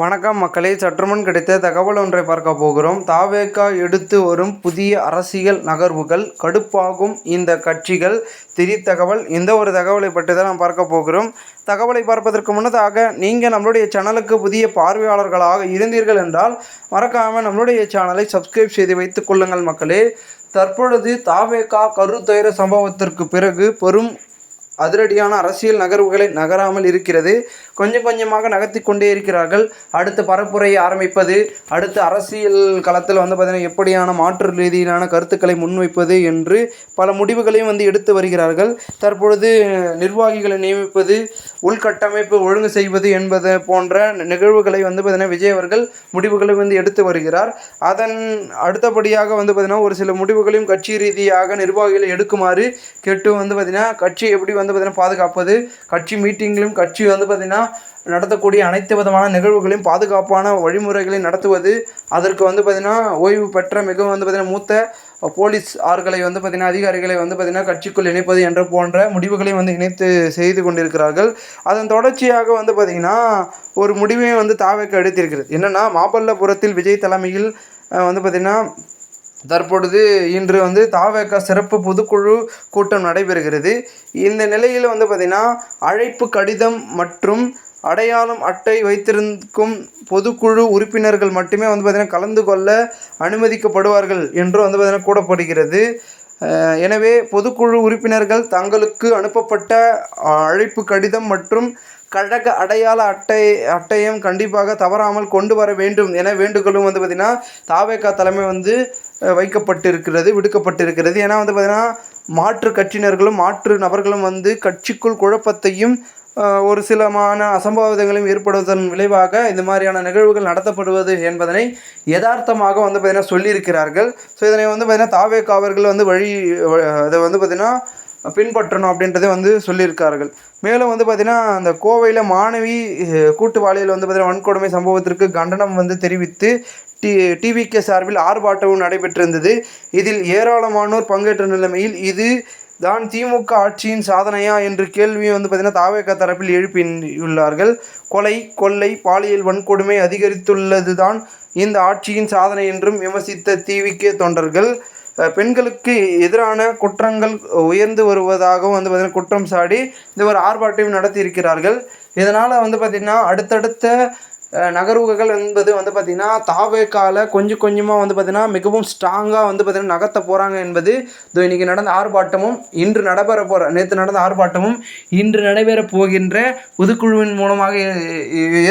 வணக்கம் மக்களே. சற்றுமுன் கிடைத்த தகவல் ஒன்றை பார்க்க போகிறோம். தாவேகா எடுத்து வரும் புதிய அரசியல் நகர்வுகள் கடுப்பாகும். இந்த கட்சிகள் திரி தகவல் இந்த ஒரு தகவலை பற்றி தான் நாம் பார்க்க போகிறோம். தகவலை பார்ப்பதற்கு முன்னதாக நீங்கள் நம்மளுடைய சேனலுக்கு புதிய பார்வையாளர்களாக இருந்தீர்கள் என்றால் மறக்காமல் நம்மளுடைய சேனலை சப்ஸ்கிரைப் செய்து வைத்துக் கொள்ளுங்கள் மக்களே. தற்பொழுது தாவேகா கருத்துயர சம்பவத்திற்கு பிறகு பெரும் அதிரடியான அரசியல் நகர்வுகளை நகராமல் இருக்கிறது. கொஞ்சம் கொஞ்சமாக நகர்த்தி கொண்டே இருக்கிறார்கள். அடுத்து பரப்புரையை ஆரம்பிப்பது அடுத்து அரசியல் களத்தில் வந்து பார்த்திங்கன்னா எப்படியான மாற்று ரீதியிலான கருத்துக்களை முன்வைப்பது என்று பல முடிவுகளையும் வந்து எடுத்து வருகிறார்கள். தற்பொழுது நிர்வாகிகளை நியமிப்பது உள்கட்டமைப்பு ஒழுங்கு செய்வது என்பது போன்ற நிகழ்வுகளை வந்து பார்த்திங்கன்னா விஜய் அவர்கள் முடிவுகளை வந்து எடுத்து வருகிறார். அதன் அடுத்தபடியாக வந்து பார்த்திங்கன்னா ஒரு சில முடிவுகளையும் கட்சி ரீதியாக நிர்வாகிகளை எடுக்குமாறு கேட்டு வந்து பார்த்திங்கன்னா கட்சி எப்படி வந்து பார்த்திங்கன்னா பாதுகாப்பது கட்சி மீட்டிங்கிலும் கட்சி வந்து பார்த்திங்கன்னா நடத்தக்கூடிய அனைத்து விதமான நிகழ்வுகளையும் பாதுகாப்பான வழிமுறைகளை நடத்துவது. அதற்கு வந்து பார்த்திங்கன்னா ஓய்வு பெற்ற மிகவும் வந்து பார்த்திங்கன்னா மூத்த போலீஸ் ஆர்களை வந்து பார்த்திங்கன்னா அதிகாரிகளை வந்து பார்த்திங்கன்னா கட்சிக்குள் இணைப்பது என்ற போன்ற முடிவுகளையும் வந்து இணைத்து செய்து கொண்டிருக்கிறார்கள். அதன் தொடர்ச்சியாக வந்து பார்த்திங்கன்னா ஒரு முடிவையும் வந்து தாவேக்க எடுத்திருக்கிறது. என்னென்னா மாமல்லபுரத்தில் விஜய் தலைமையில் வந்து பார்த்திங்கன்னா தற்பொழுது இன்று வந்து தாவேக்கா சிறப்பு பொதுக்குழு கூட்டம் நடைபெறுகிறது. இந்த நிலையில் வந்து பார்த்திங்கன்னா அழைப்பு கடிதம் மற்றும் அடையாளம் அட்டை வைத்திருக்கும் பொதுக்குழு உறுப்பினர்கள் மட்டுமே வந்து பார்த்திங்கன்னா கலந்து கொள்ள அனுமதிக்கப்படுவார்கள் என்று வந்து பார்த்திங்கன்னா கூறப்படுகிறது. எனவே பொதுக்குழு உறுப்பினர்கள் தங்களுக்கு அனுப்பப்பட்ட அழைப்பு கடிதம் மற்றும் கழக அடையாள அட்டை அட்டையும் கண்டிப்பாக தவறாமல் கொண்டு வர வேண்டும் என வேண்டுகோளும் வந்து பார்த்திங்கன்னா தாவேக்கா தலைமை வந்து வைக்கப்பட்டிருக்கிறது விடுக்கப்பட்டிருக்கிறது. ஏன்னா வந்து பார்த்திங்கன்னா மாற்று கட்சியினர்களும் மாற்று நபர்களும் வந்து கட்சிக்குள் குழப்பத்தையும் ஒரு சிலமான அசம்பாவிதங்களையும் ஏற்படுவதன் விளைவாக இந்த மாதிரியான நிகழ்வுகள் நடத்தப்படுவது என்பதனை யதார்த்தமாக வந்து பார்த்திங்கன்னா சொல்லியிருக்கிறார்கள். ஸோ இதனை வந்து பார்த்திங்கன்னா தாவேக்கா அவர்கள் வந்து வழி அதை வந்து பார்த்திங்கன்னா பின்பற்றணும் அப்படின்றத வந்து சொல்லியிருக்கார்கள். மேலும் வந்து பார்த்திங்கன்னா அந்த கோவையில் மாணவி கூட்டுவாளையில் வந்து பார்த்திங்கன்னா வன்கொடுமை சம்பவத்திற்கு கண்டனம் வந்து தெரிவித்து டி டிவிகே சார்பில் ஆர்ப்பாட்டமும் நடைபெற்றிருந்தது. இதில் ஏராளமானோர் பங்கேற்ற நிலைமையில் இது தான் திமுக ஆட்சியின் சாதனையா என்று கேள்வி வந்து பார்த்திங்கன்னா தாவேக தரப்பில் எழுப்பியுள்ளார்கள். கொலை கொள்ளை பாலியல் வன்கொடுமை அதிகரித்துள்ளது தான் இந்த ஆட்சியின் சாதனை என்றும் விமர்சித்த டிவிகே தொண்டர்கள். பெண்களுக்கு எதிரான குற்றங்கள் உயர்ந்து வருவதாகவும் வந்து பார்த்திங்கன்னா குற்றம் சாடி இந்த ஒரு ஆர்ப்பாட்டம் நடத்தி இருக்கிறார்கள் இதனால் வந்து பார்த்திங்கன்னா அடுத்தடுத்த நகர்வுகள் என்பது வந்து பார்த்திங்கன்னா தாவேக்கால கொஞ்சம் கொஞ்சமாக வந்து பார்த்திங்கன்னா மிகவும் ஸ்ட்ராங்காக வந்து பார்த்திங்கன்னா நகர்த்த போகிறாங்க என்பது இதோ இன்றைக்கி நடந்த ஆர்ப்பாட்டமும் இன்று நடைபெற போகிற நேற்று நடந்த ஆர்ப்பாட்டமும் இன்று நடைபெற போகின்ற பொதுக்குழுவின் மூலமாக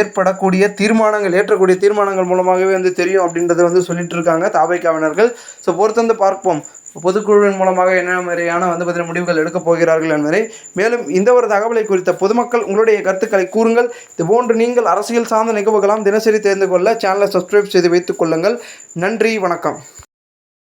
ஏற்படக்கூடிய தீர்மானங்கள் ஏற்றக்கூடிய தீர்மானங்கள் மூலமாகவே வந்து தெரியும் அப்படின்றத வந்து சொல்லிட்டு இருக்காங்க தாவேக்காவினர்கள். ஸோ பொறுத்தந்து பார்ப்போம். பொதுக்குழுவின் மூலமாக என்ன மாதிரியான வந்து பார்த்தீங்கன்னா முடிவுகள் எடுக்கப் போகிறார்கள் என்பதை மேலும் இந்த ஒரு தகவலை குறித்த பொதுமக்கள் உங்களுடைய கருத்துக்களை கூறுங்கள். இது போன்று நீங்கள் அரசியல் சார்ந்த நிகழ்வுகளாம் தினசரி தெரிந்து கொள்ள சேனலை சப்ஸ்கிரைப் செய்து வைத்துக் கொள்ளுங்கள். நன்றி வணக்கம்.